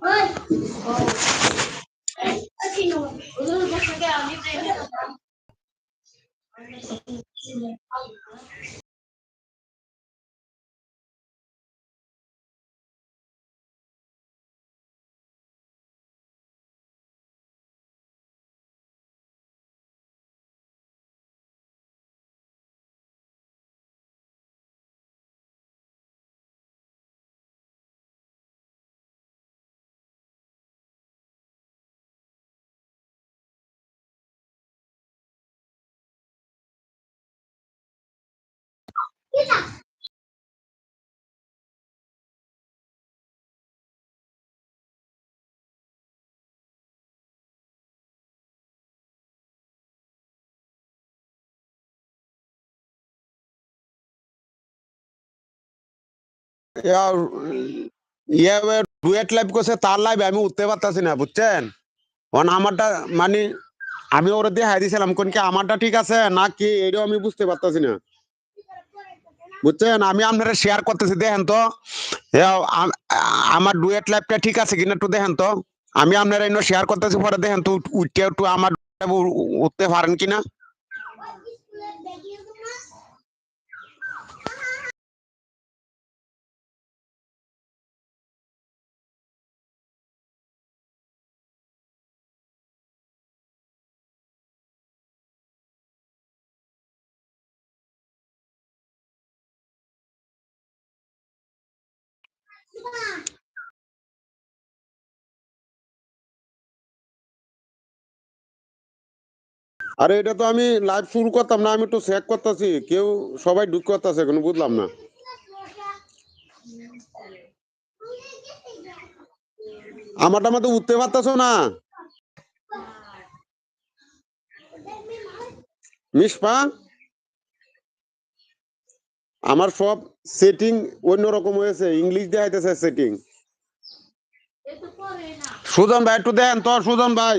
Mãe! ইয়ে duet live করছে তার লাইভ আমি উঠতে পারতাছি না বুঝছেন কারণ আমারটা মানে আমি ওরা দিয়ে হাই দিয়েছিলাম কোন কি আমারটা ঠিক আছে না কি এটাও আমি বুঝতে পারতাছি না বুঝছেন? আমি আপনারা শেয়ার করতেছি, দেখেন তো। আমার ডুয়েট লাইফটা ঠিক আছে কিনা একটু দেখেন তো। আমি আপনারা শেয়ার করতেছি, পরে দেখেন তো উঠ- উঠতে একটু আমার উঠতে পারেন কিনা। আরে, এটা তো আমি লাইভ শুরু করতাম না, আমি একটু চেক করতেছি। কেউ সবাই ঢুক করতেছে কোনো বুঝলাম না। আমারটা মতো উঠতে পারতেছো না। মিসপা আমার সব সেটিং অন্যরকম হয়েছে ইংলিশ দেখাইতেছে সেটিং সুজন ভাই একটু দেন তোর সুজন ভাই।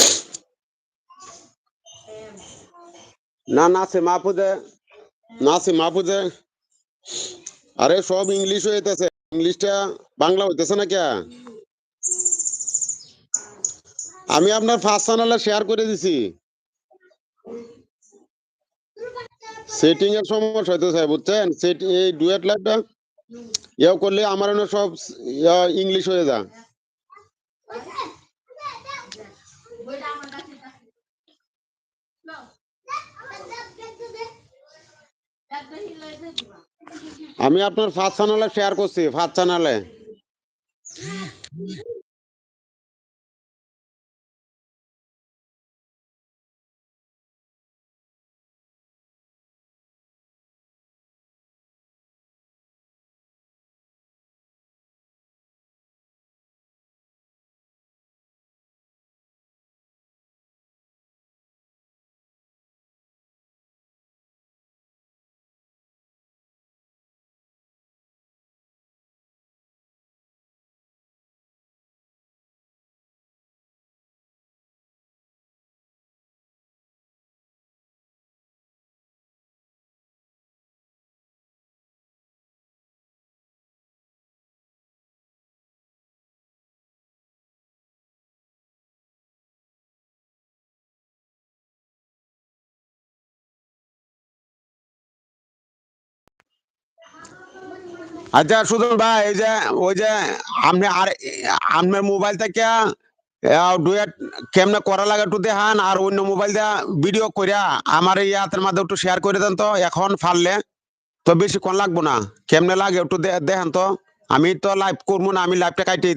না না সে মাহফুজে না সে মাহফুজে। আরে, সব ইংলিশ হইতেছে ইংলিশটা বাংলা হইতেছে না কে আমি আপনার ফার্স্ট চ্যানেলে শেয়ার করে দিছি। সেটিং এর সমস্যা হইতেছে বুঝছেন? সেটিং এই ডুয়েট লাইভটা ইয়ে করলে আমার সব ইংলিশ হয়ে যায়। আমি আপনার ফার্স্ট চ্যানেলে শেয়ার করছি ফার্স্ট চ্যানেলে। আচ্ছা সুদন ভাই, এই যে, ওই যে, আপনি আর, আপনার মোবাইল থেকে ডুয়েট কেমনে করা লাগে একটু দেখান, আর অন্য মোবাইল দিয়ে ভিডিও করিয়া আমার এই হাতের মাধ্যমে একটু শেয়ার করে দেন তো, এখন ফারলে তো বেশিক্ষণ লাগবো না, কেমনে লাগে একটু দেখেন তো। আমি তো লাইভ করব না, আমি লাইভটা কাটিয়ে